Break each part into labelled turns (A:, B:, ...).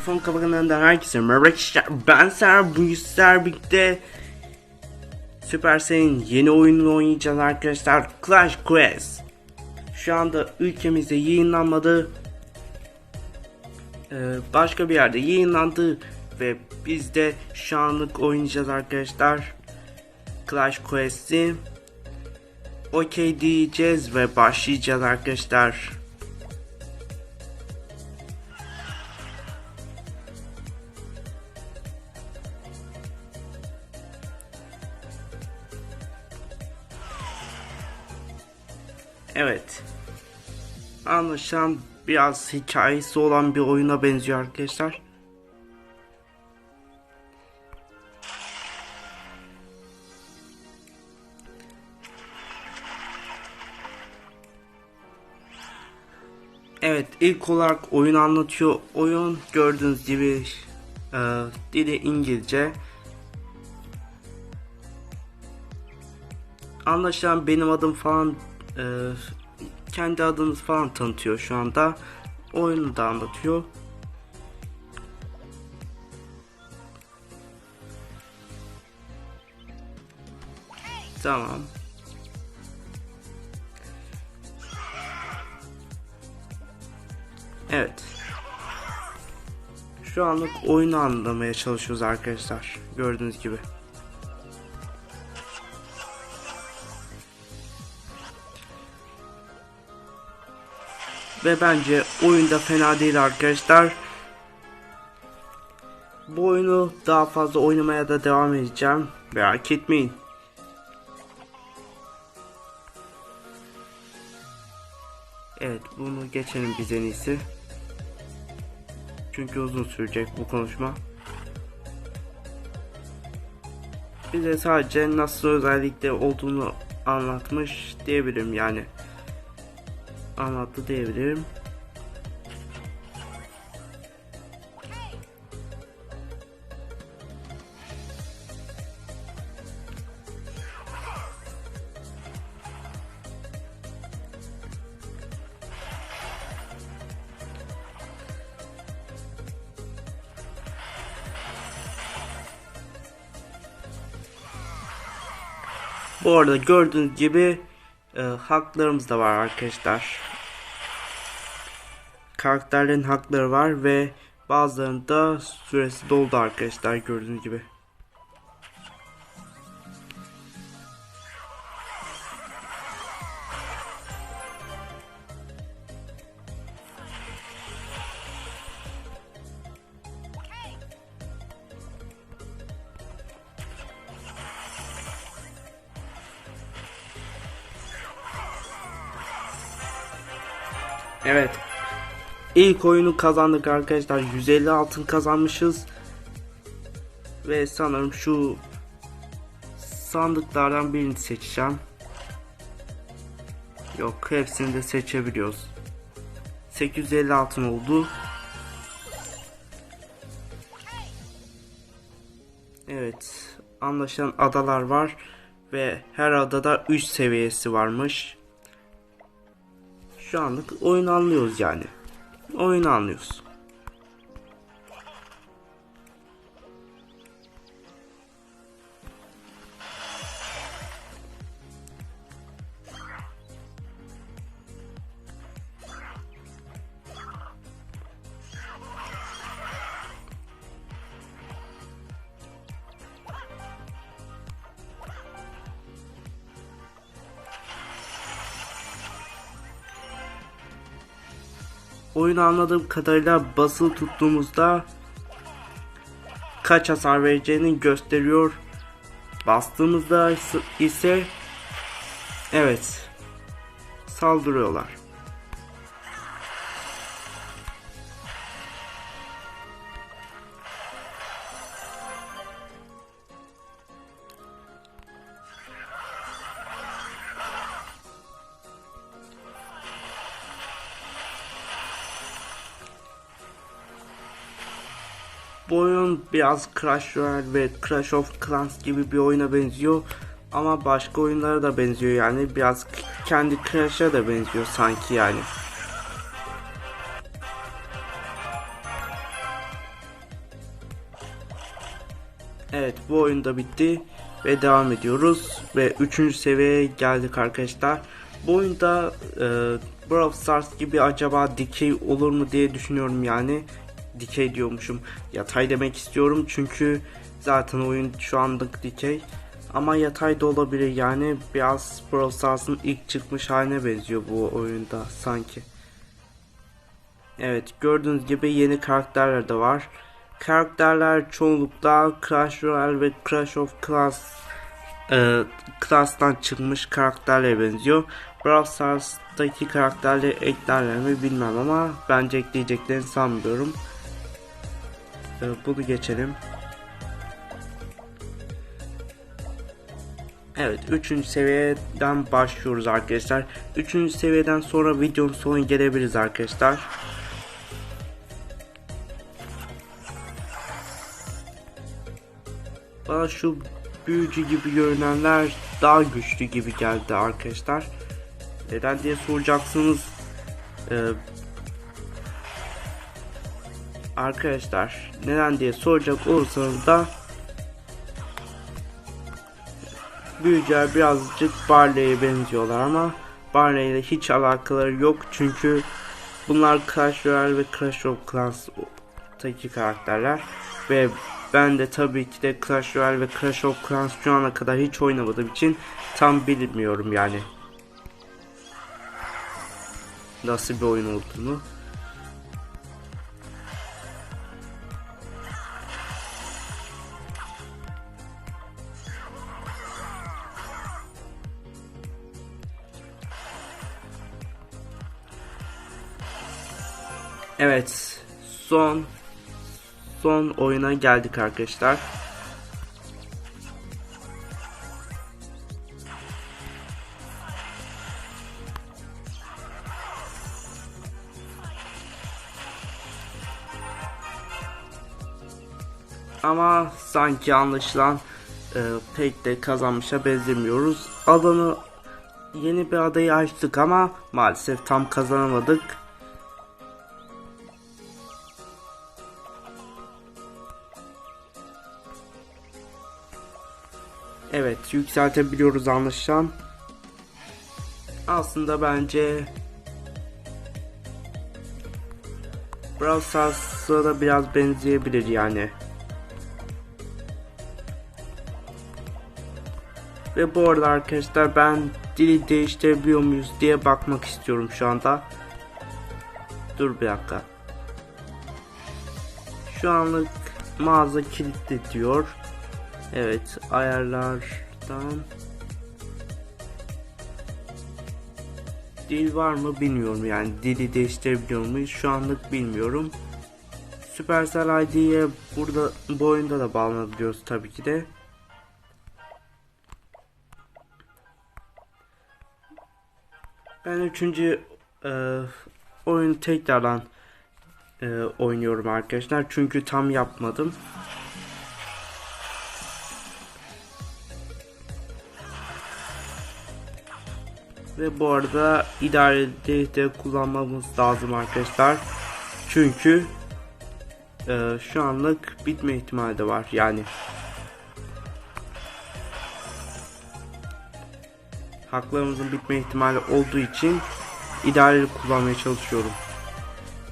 A: Telefon kafalarından herkese merhaba. Ben Ser bu sizler birlikte Supercell'in yeni oyununu oynayacağız arkadaşlar. Clash Quest. Şu anda ülkemizde yayınlanmadı. Ee, başka bir yerde yayınlandı ve biz de şu anlık oynayacağız arkadaşlar. Clash Quest'i. Okey diyeceğiz ve başlayacağız arkadaşlar. Evet. Anlaşılan biraz hikayesi olan bir oyuna benziyor arkadaşlar. Evet ilk olarak oyun anlatıyor. Oyun gördüğünüz gibi e, dili İngilizce. Anlaşılan benim adım falan e, kendi adınız falan tanıtıyor şu anda. Oyunu da anlatıyor. Tamam. Evet. Şu anlık oyunu anlamaya çalışıyoruz arkadaşlar. Gördüğünüz gibi. Ve bence oyunda fena değil arkadaşlar. Bu oyunu daha fazla oynamaya da devam edeceğim. Merak etmeyin. Evet bunu geçelim biz en iyisi. Çünkü uzun sürecek bu konuşma. Bize sadece nasıl özellikle olduğunu anlatmış diyebilirim yani. Anlattı diyebilirim. Bu arada gördüğünüz gibi e, haklarımız da var arkadaşlar. Karakterlerin hakları var ve bazılarında süresi doldu arkadaşlar gördüğünüz gibi. Evet. İlk oyunu kazandık arkadaşlar. 150 altın kazanmışız. Ve sanırım şu sandıklardan birini seçeceğim. Yok hepsini de seçebiliyoruz. 850 altın oldu. Evet. Anlaşılan adalar var. Ve her adada 3 seviyesi varmış. Şu anlık oyun anlıyoruz yani. Oyun anlıyoruz. Oyunu anladığım kadarıyla basılı tuttuğumuzda kaç hasar vereceğini gösteriyor. Bastığımızda ise evet saldırıyorlar. Bu oyun biraz Clash Royale ve Clash of Clans gibi bir oyuna benziyor. Ama başka oyunlara da benziyor yani. Biraz kendi Clash'a da benziyor sanki yani. Evet bu oyun da bitti ve devam ediyoruz ve 3. seviyeye geldik arkadaşlar. Bu oyunda e, Brawl Stars gibi acaba dikey olur mu diye düşünüyorum yani. Dikey diyormuşum. Yatay demek istiyorum çünkü zaten oyun şu anlık dikey. Ama yatay da olabilir yani biraz Brawl Stars'ın ilk çıkmış haline benziyor bu oyunda sanki. Evet gördüğünüz gibi yeni karakterler de var. Karakterler çoğunlukla Clash Royale ve Clash of Clans e, Class'tan çıkmış karakterlere benziyor. Brawl Stars'taki karakterleri eklerler mi bilmem ama bence ekleyeceklerini sanmıyorum. Bunu geçelim. Evet 3. seviyeden başlıyoruz arkadaşlar. 3. seviyeden sonra videonun sonu gelebiliriz arkadaşlar. Bana şu büyücü gibi görünenler daha güçlü gibi geldi arkadaşlar. Neden diye soracaksınız. Ee, arkadaşlar neden diye soracak olursanız da büyücüler birazcık Barley'e benziyorlar ama Barley ile hiç alakaları yok çünkü bunlar Clash Royale ve Clash of Clans'taki karakterler ve ben de tabii ki de Clash Royale ve Clash of Clans şu ana kadar hiç oynamadığım için tam bilmiyorum yani. Nasıl bir oyun olduğunu. Evet, son son oyuna geldik arkadaşlar. Ama sanki anlaşılan e, pek de kazanmışa benzemiyoruz. Alanı yeni bir adayı açtık ama maalesef tam kazanamadık. Evet yükseltebiliyoruz anlaşılan. Aslında bence Brawl Stars'a da biraz benzeyebilir yani. Ve bu arada arkadaşlar ben dili değiştirebiliyor muyuz diye bakmak istiyorum şu anda. Dur bir dakika. Şu anlık mağaza kilitli diyor. Evet ayarlardan Dil var mı bilmiyorum yani dili değiştirebiliyor muyuz şu anlık bilmiyorum. Supercell ID'ye burada bu oyunda da bağlanabiliyoruz tabii ki de. Ben üçüncü e, oyunu tekrardan e, oynuyorum arkadaşlar çünkü tam yapmadım. Ve bu arada idarede de kullanmamız lazım arkadaşlar. Çünkü e, şu anlık bitme ihtimali de var yani. Haklarımızın bitme ihtimali olduğu için idareli kullanmaya çalışıyorum.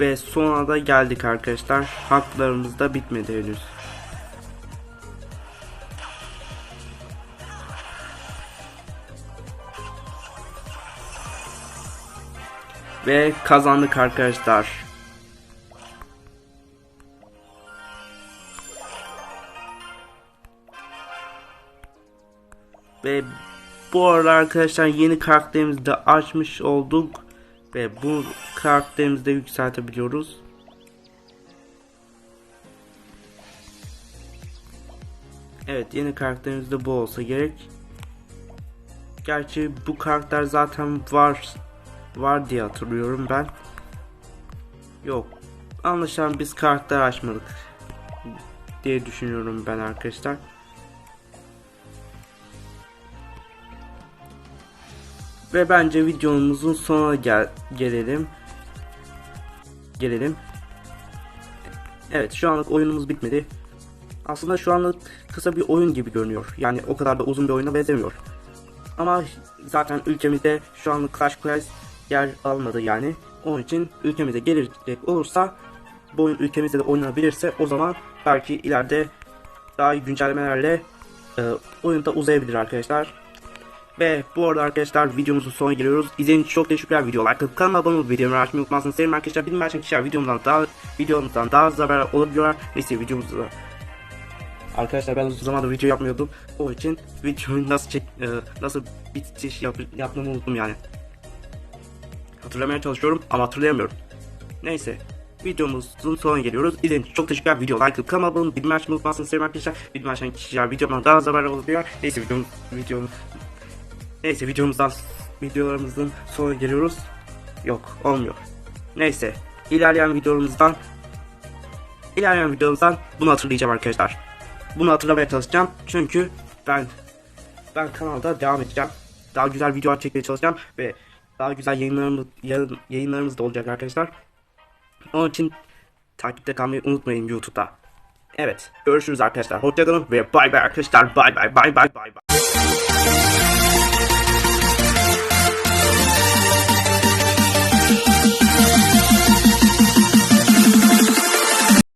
A: Ve sona da geldik arkadaşlar. Haklarımız da bitmedi henüz. Ve kazandık arkadaşlar. Ve bu arada arkadaşlar yeni karakterimizi de açmış olduk. Ve bu karakterimizi de yükseltebiliyoruz. Evet yeni karakterimiz bu olsa gerek. Gerçi bu karakter zaten var var diye hatırlıyorum ben. Yok. Anlaşılan biz karakter açmadık diye düşünüyorum ben arkadaşlar. Ve bence videomuzun sonuna gel gelelim. Gelelim. Evet şu anlık oyunumuz bitmedi. Aslında şu anlık kısa bir oyun gibi görünüyor. Yani o kadar da uzun bir oyuna benzemiyor. Ama zaten ülkemizde şu anlık Clash Clash yer almadı yani. Onun için ülkemize gelecek olursa bu oyun ülkemizde de oynanabilirse o zaman belki ileride daha iyi güncellemelerle e, oyun da uzayabilir arkadaşlar. Ve bu arada arkadaşlar videomuzun sonuna geliyoruz. İzlediğiniz için çok teşekkürler. Video like atıp kanalıma abone olup videomu açmayı unutmazsanız sevinirim arkadaşlar. İçin kişiler videomdan daha videomuzdan daha hızlı haber olabiliyorlar. Neyse videomuzda da Arkadaşlar ben uzun zamandır video yapmıyordum. O için videoyu nasıl çek, e, nasıl bitiş yap, yapmamı unuttum yani. Hatırlamaya çalışıyorum ama hatırlayamıyorum. Neyse. Videomuzun sonuna geliyoruz. İzlediğiniz için çok teşekkürler. Video like kanalıma abone olup bildirim açmayı unutmazsanız sevinirim arkadaşlar. Bildirim açan kişiler videomdan daha hızlı haber olabiliyor. Neyse videom, videom, Neyse videomuzdan videolarımızın sonuna geliyoruz. Yok olmuyor. Neyse ilerleyen videolarımızdan ilerleyen videomuzdan bunu hatırlayacağım arkadaşlar. Bunu hatırlamaya çalışacağım çünkü ben ben kanalda devam edeceğim. Daha güzel videolar çekmeye çalışacağım ve daha güzel yayınlarımız yayın, yayınlarımız da olacak arkadaşlar. Onun için takipte kalmayı unutmayın YouTube'da. Evet görüşürüz arkadaşlar. Hoşçakalın ve bay bay arkadaşlar. Bay bay bay bay bay bay.